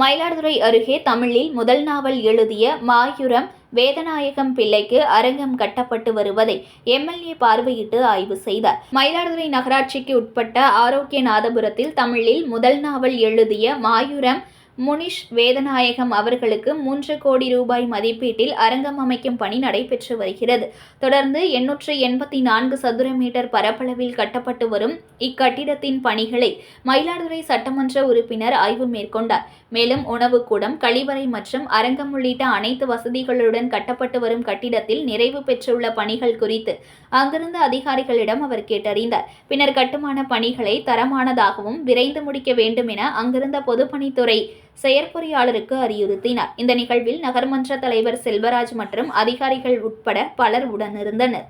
மயிலாடுதுறை அருகே தமிழில் முதல் நாவல் எழுதிய மாயூரம் வேதநாயகம் பிள்ளைக்கு அரங்கம் கட்டப்பட்டு வருவதை எம்எல்ஏ பார்வையிட்டு ஆய்வு செய்தார். மயிலாடுதுறை நகராட்சிக்கு உட்பட்ட ஆரோக்கிய நாதபுரத்தில் தமிழில் முதல் நாவல் எழுதிய மாயூரம் முனிஷ் வேதநாயகம் அவர்களுக்கு மூன்று கோடி ரூபாய் மதிப்பீட்டில் அரங்கம் அமைக்கும் பணி நடைபெற்று வருகிறது. தொடர்ந்து எண்ணூற்று எண்பத்தி நான்கு சதுர மீட்டர் பரப்பளவில் கட்டப்பட்டு வரும் இக்கட்டிடத்தின் பணிகளை மயிலாடுதுறை சட்டமன்ற உறுப்பினர் ஆய்வு மேற்கொண்டார். மேலும் உணவுக்கூடம் கழிவறை மற்றும் அரங்கம் உள்ளிட்ட அனைத்து வசதிகளுடன் கட்டப்பட்டு வரும் கட்டிடத்தில் நிறைவு பெற்றுள்ள பணிகள் குறித்து அங்கிருந்த அதிகாரிகளிடம் அவர் கேட்டறிந்தார். பின்னர் கட்டுமான பணிகளை தரமானதாகவும் விரைந்து முடிக்க வேண்டும் என அங்கிருந்த பொதுப்பணித்துறை செயற்பொறியாளருக்கு அறிவுறுத்தினார். இந்த நிகழ்வில் நகர்மன்ற தலைவர் செல்வராஜ் மற்றும் அதிகாரிகள் உட்பட பலர் உடனிருந்தனர்.